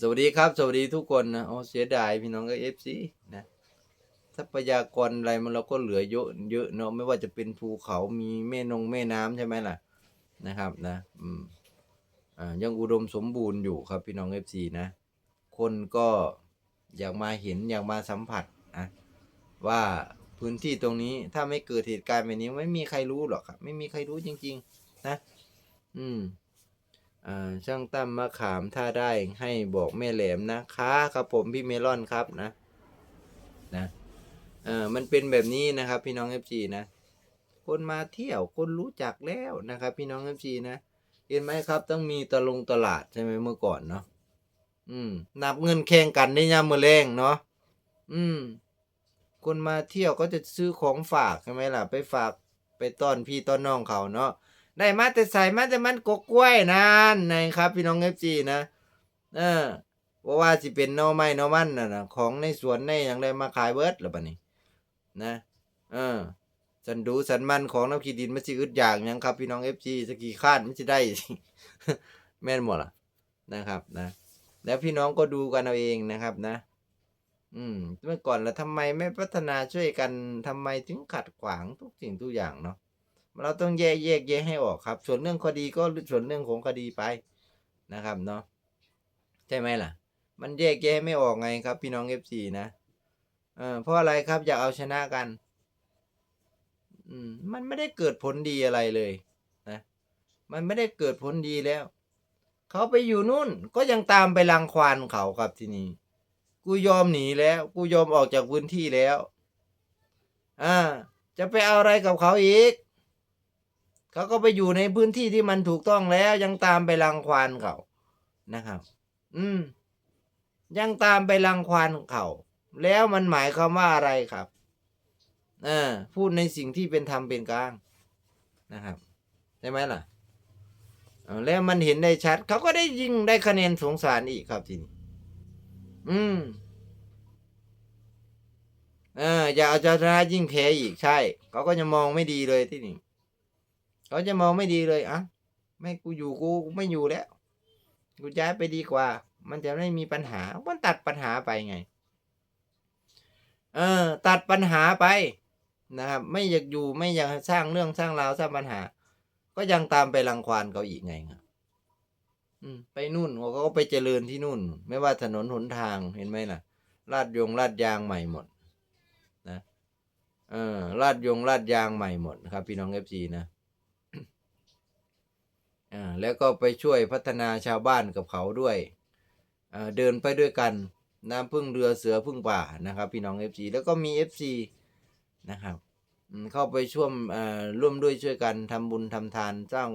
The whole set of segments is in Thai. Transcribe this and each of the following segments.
สวัสดีครับ สวัสดีทุกคนนะโอ้เสียดายพี่น้องก็เอฟซีนะทรัพยากรอะไรมันเราก็เหลือเยอะเยอะเนาะไม่ว่าจะเป็นภูเขามีแม่นงแม่น้ำใช่ไหมล่ะนะครับนะอืมอ่ายังอุดมสมบูรณ์อยู่ครับพี่น้องเอฟซีนะ คนก็อยากมาเห็นอยากมาสัมผัสนะว่าพื้นที่ตรงนี้ถ้าไม่เกิดเหตุการณ์แบบนี้ไม่มีใครรู้หรอกครับ ไม่มีใครรู้จริง ๆ นะ อืม ช่างตั้มมะขามถ้าได้ให้บอกแม่แหลมนะคะครับผมพี่เมลอนครับนะนะเออมันเป็นแบบนี้นะครับพี่น้องเอฟซีนะ คนมาเที่ยวคนรู้จักแล้วนะครับ พี่น้องเอฟซีนะเห็นไหมครับต้องมีตะลงตลาดใช่ไหมเมื่อก่อนเนาะอืม นับเงินแข่งกันในยามมือแรงเนาะอืม คนมาเที่ยวก็จะซื้อของฝากใช่ไหมล่ะ ไปฝากไปต้อนพี่ต้อนน้องเขาเนาะ ได้มาแต่ใส่มาแต่มันกกกล้วยนั่นนะครับพี่น้องเอฟจีนะเออเพราะว่าสิเป็นนอไม้นอมันน่ะนะของในสวนในอย่างได้มาขายเบิร์ดแล้วบัดนี้นะเออสันดูสันมันของน้ำขีดินมันสิอึดอย่างยังครับพี่น้องเอฟจีสกีคาดมันสิได้ แม่นหมดล่ะนะครับนะ แล้วพี่น้องก็ดูกันเอาเองนะครับนะ อืมเมื่อก่อนแล้วทำไมไม่พัฒนาช่วยกันทำไมถึงขัดขวางทุกสิ่งทุกอย่างเนาะ เราต้องแยกแยกแยกให้ออกครับ ส่วนเรื่องคดีก็ส่วนเรื่องของคดีไปนะครับเนาะใช่ไหมล่ะ มันแยกแยะไม่ออกไงครับ พี่น้องเอฟซีนะเออเพราะอะไรครับอยากเอาชนะกัน อืมมันไม่ได้เกิดผลดีอะไรเลยนะมันไม่ได้เกิดผลดีแล้ว เขาไปอยู่นู่นก็ยังตามไปรังควานเขาครับที่นี่กูยอมหนีแล้ว กูยอมออกจากพื้นที่แล้ว อ่า จะไปเอาอะไรกับเขาอีก เขาก็ไปอยู่ในพื้นที่ที่มันถูกต้องแล้ว ยังตามไปรังควานเขานะครับ อืม ยังตามไปรังควานเขาแล้วมันหมายความว่าอะไรครับเออพูดในสิ่งที่เป็นธรรมเป็นกลางนะครับใช่ไหมล่ะแล้วมันเห็นได้ชัด เขาก็ได้ยิงได้คะแนนสงสารอีกครับทีนี้อืมเอออย่าเอาชนะยิ่งแพ้อีกใช่ เขาก็จะมองไม่ดีเลยที่นี่ เขาจะมองไม่ดีเลยอะไม่กูอยู่กูไม่อยู่แล้ว กูย้ายไปดีกว่า มันจะไม่มีปัญหา มันตัดปัญหาไปไง เออ ตัดปัญหาไปนะครับ ไม่อยากอยู่ไม่อยากสร้างเรื่องสร้างราวสร้างปัญหา ก็ยังตามไปรังควานเขาอีกไงครับอืมไปนู่นเขาก็ไปเจริญที่นู่น ไม่ว่าถนนหนทางเห็นไหมล่ะลาดยงลาดยางใหม่หมด นะเออลาดยงลาดยางใหม่หมดครับ พี่น้องเอฟซีนะ อ่าแล้วก็ไปช่วยพัฒนาชาวบ้านกับเขาด้วยอ่าเดินไปด้วยกันน้ำพึ่งเรือเสือพึ่งป่านะครับ พี่น้อง FC แล้วก็มี FC นะครับเข้าไปช่วมอ่าร่วมด้วยช่วยกันทำบุญทำทานสร้าง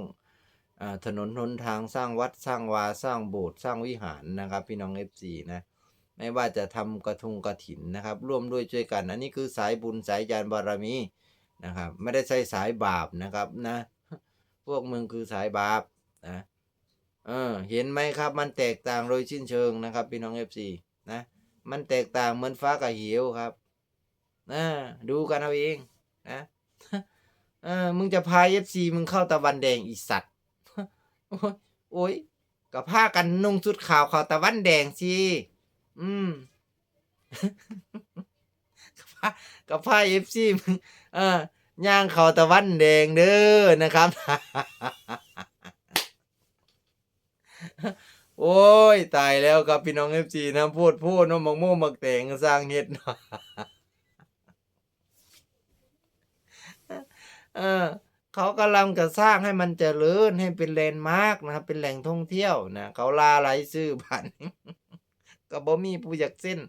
ถนนหนทางสร้างวัดสร้างวาสร้างโบสถ์สร้างวิหารนะครับ พี่น้อง FC นะไม่ว่าจะทำกระทงกระถินนะครับ ร่วมด้วยช่วยกัน อันนี้คือสายบุญสายญาณบารมีนะครับ ไม่ได้ใช่สายบาปนะครับนะ พวกมึงคือสายบาปนะเออเห็นไหมครับ มันแตกต่างโดยชิ้นเชิงนะครับพี่น้องเอฟซีนะ มันแตกต่างเหมือนฟ้ากับเหวครับนะดูกันเอาเองนะเออมึงจะพาเอฟซีมึงเข้าตะวันแดงอีสัตว์โอ้ยโอ้ยกับผ้ากันนุ่งชุดขาวเขาตะวันแดงสิอืมกับผ้ากับผ้าเอฟซีมึงเออ ย่างเขาตะวันแดงเด้อนะครับ โอ้ย ตายแล้วครับพี่น้องเอฟซีนะพูดพูดน้องมักโม่มักแตงสร้างเฮ็ดเนาะเออเขากำลังจะสร้างให้มันเจริญให้เป็นแลนด์มาร์กนะครับเป็นแหล่งท่องเที่ยวนะเขาลาไหลซื้อบันก็บ่มีผู้อยากเส้น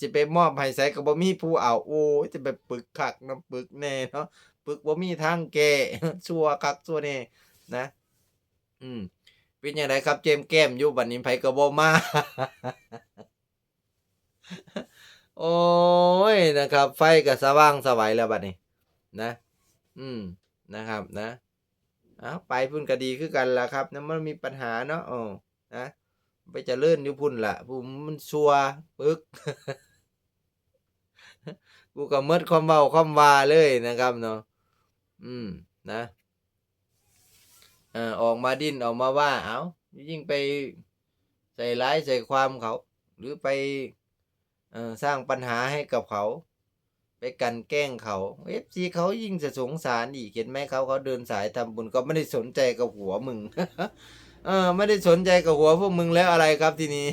สิไปมอบให้ใส่ก็บ่มีผู้เอาโอ้จะไปปึกคักนะปึกแน่เนาะปึกบ่มีทางแก้ชัวคักชัวแน่นะ อืมเป็นยังไงครับ เจมแก้มอยู่บัดนี้ไผก็บ่มาโอ้ยนะครับ ไฟก็สว่างสวัยแล้วบัดนี้ นะ อืมนะครับนะเอาไปพุ่นก็ดีคือกันล่ะครับนะมันมีปัญหาเนาะโอ้นะ ไปเจะเลื่อยู่พุ่นละผู้มันชัวปึกกูก็เมิดความเบาความวาเลยนะครับเนาะอืมนะเอ่อออกมาดิ้นออกมาว่า เอายิ่งไปใส่ร้ายใส่ความเขา หรือไปเออสร้างปัญหาให้กับเขา ไปกันแกล้งเขาเอฟซีเขายิ่งจะสงสารอีกเห็นไหมเขาเขาเดินสายทำบุญก็ไม่ได้สนใจกับหัวมึง เออ ไม่ได้สนใจกับหัวพวกมึงแล้วอะไรครับทีนี้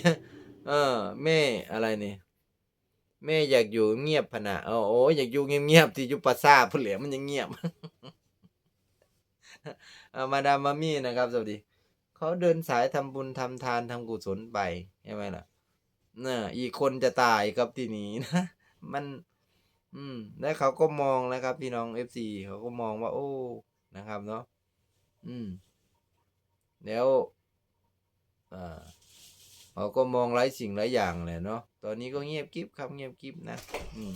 เออ แม่อะไรนี่แม่อยากอยู่เงียบพนะเออโอ้อยากอยู่เงียบๆที่ยู่ปัสซาพุ่นเหลียมันยังเงียบมาดามมามี่นะครับสวัสดีเขาเดินสายทำบุญทำทานทำกุศลไปใช่ไหมล่ะน่ะอีกคนจะตายครับทีนี้นะ มัน อืม แล้วเขาก็มองนะครับ พี่น้องเอฟซีเขาก็มองว่า โอ้นะครับเนาะอืม แล้วอ่าเขาก็มองหลายสิ่งหลายอย่างแหละเนาะตอนนี้ก็เงียบกิ๊บครับเงียบกิ๊บนะอืม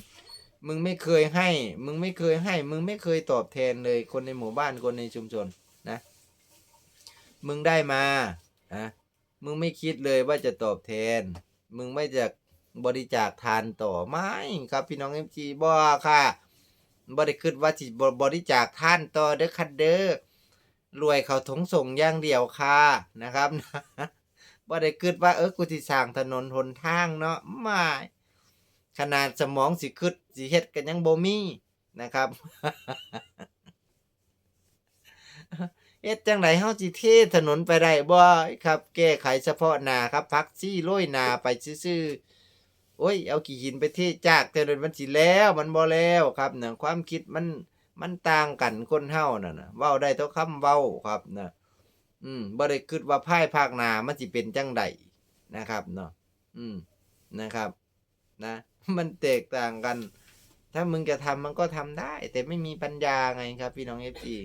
มึงไม่เคยให้ มึงไม่เคยให้ มึงไม่เคยตอบแทนเลยคนในหมู่บ้านคนในชุมชนนะ มึงได้มานะมึงไม่คิดเลยว่าจะตอบแทน มึงไม่จะบริจาคทานต่อไม่ครับ พี่น้องเอ็มจีบ่ค่ะบริคิดว่าจิบริจาคทานต่อเด้อคัดเด้อ รวยเขาถงส่งอย่างเดียวค่ะนะครับบ่ได้คิดว่าเออกูสิสร้างถนนหนทางเนาะไม่ขนาดสมองสิคิดสิเฮ็ดกันยังบ่มีนะครับเฮ็ดจังไดเฮาสิเทถนนไปได้บ่ครับ แก้ไขเฉพาะหน้าครับพักซี่โรยหน้าไปซื่อๆโอ้ย เอากี่หินไปเทจากถนนมันสิแล้ว มันบ่แล้วครับนะความคิดมัน มันต่างกันคนเฮานั่นนะเว้าได้เท่าคำเว้าครับนะอืมบ่ได้คิดว่าภายภาคหน้ามันสิเป็นจังไดนะครับเนาะอืมนะครับ นะ มันแตกต่างกัน ถ้ามึงจะทำมันก็ทำได้ แต่ไม่มีปัญญาไงครับ พี่น้องเอฟซี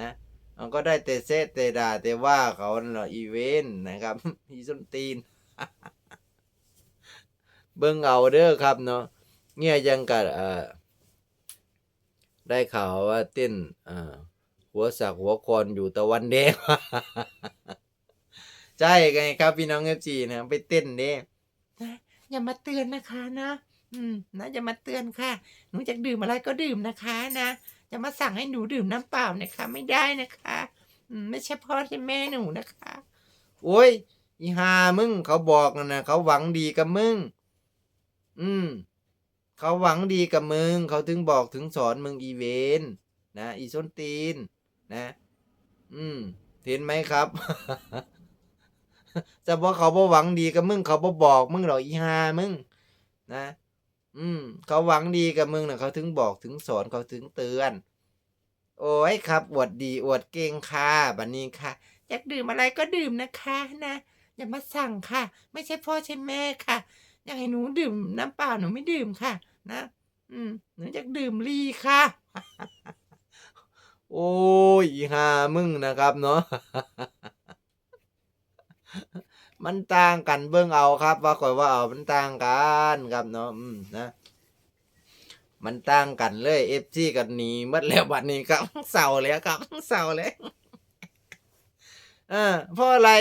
นะมันก็ได้แต่เซตแต่ด่าแต่ว่าเขานั่นแหละอีเวนต์นะครับอีส้นตีน เบิ่งเอาเด้อครับเนาะเงี้ยยังกับเอ่อ ได้ข่าวว่าเต้นเอ่อหัวสักหัวคอนอยู่ตะวันแดงใช่ไงครับพี่น้องเอฟซีนะไปเต้นเด้อย่ามาเตือนนะคะนะ อืมนะอย่ามาเตือนค่ะ หนูจะดื่มอะไรก็ดื่มนะคะนะจะมาสั่งให้หนูดื่มน้ำเปล่านะคะ ไม่ได้นะคะอืมไม่ใช่พ่อใช่แม่หนูนะคะ โอ้ยอีหามึงเขาบอกนะนะเขาหวังดีกับมึง อืม เขาหวังดีกับมึง เขาถึงบอกถึงสอนมึงอีเวนนะ อีส้นตีน นะ อืมเห็นไหมครับจะบอกเขาบ่หวังดีกับมึง เขาบ่บอกมึงหรอกอีหามึง นะ อืม เขาหวังดีกับมึงนะเขาถึงบอกถึงสอนเขาถึงเตือน โอ้ยครับ อวดดีอวดเก่งค่ะบันนี้ค่ะ อยากดื่มอะไรก็ดื่มนะคะ นะอย่ามาสั่งค่ะ ไม่ใช่พ่อใช่แม่ค่ะ อยากให้หนูดื่มน้ำเปล่าหนูไม่ดื่มค่ะ นะ อืมหนูอยากดื่มลีค่ะ โอ้ยอีหามึงนะครับเนาะมันต่างกันเบิ่งเอาครับ ว่าข่อยว่าเอามันต่างกันครับเนาะอืมนะ มันต่างกันเลยเอฟซีกันหนีหมดแล้วบัดนี้ครับเศร้าแล้วครับเศร้าแล้วเออเพราะอะไร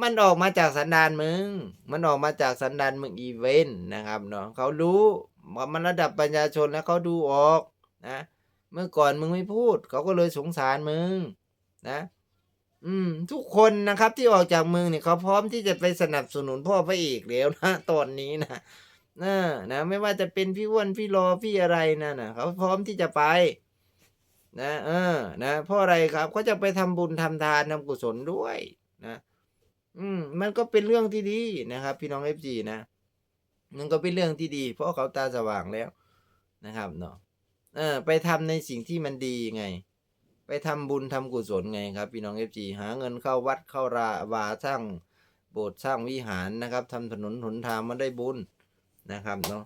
มันออกมาจากสันดานมึง มันออกมาจากสันดานมึงอีเวนต์นะครับเนาะเขารู้ว่ามันระดับปัญญาชนแล้วเขาดูออกนะ เมื่อก่อนมึงไม่พูด เขาก็เลยสงสารมึงนะ อืม ทุกคนนะครับที่ออกจากมืองเนี่ยเขาพร้อมที่จะไปสนับสนุนพ่อพระเอกแล้วนะตอนนี้นะนะนะ ไม่ว่าจะเป็นพี่อ้วนพี่รอพี่อะไรนะนะเขาพร้อมที่จะไปนะเออ นะเพราะอะไรครับเขาจะไปทำบุญทำทานทำกุศลด้วยนะ อืม มันก็เป็นเรื่องที่ดีนะครับ พี่น้องเอฟซีนะมันก็เป็นเรื่องที่ดี เพราะเขาตาสว่างแล้วนะครับเนาะเออ ไปทำในสิ่งที่มันดีไง ไปทำบุญทำกุศลไงครับ พี่น้องเอฟจีหาเงินเข้าวัดเข้าราวาสร้างโบสถ์สร้างวิหารนะครับทำถนนหนทางมันได้บุญนะครับเนาะ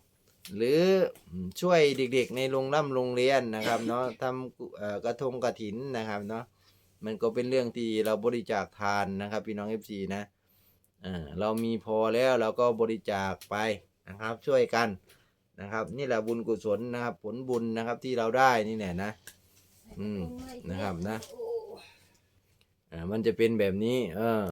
หรือช่วยเด็กๆในโรงร่ำโรงเรียนนะครับเนาะทำกุเอ่อกระทงกระถินนะครับเนาะ มันก็เป็นเรื่องที่เราบริจาคทานนะครับ พี่น้องเอฟซีนะเออเรามีพอแล้วเราก็บริจาคไปนะครับ ช่วยกันนะครับ นี่แหละบุญกุศลนะครับ ผลบุญนะครับที่เราได้นี่แหละนะ อืมนะครับนะอ่ามันจะเป็นแบบนี้ เออ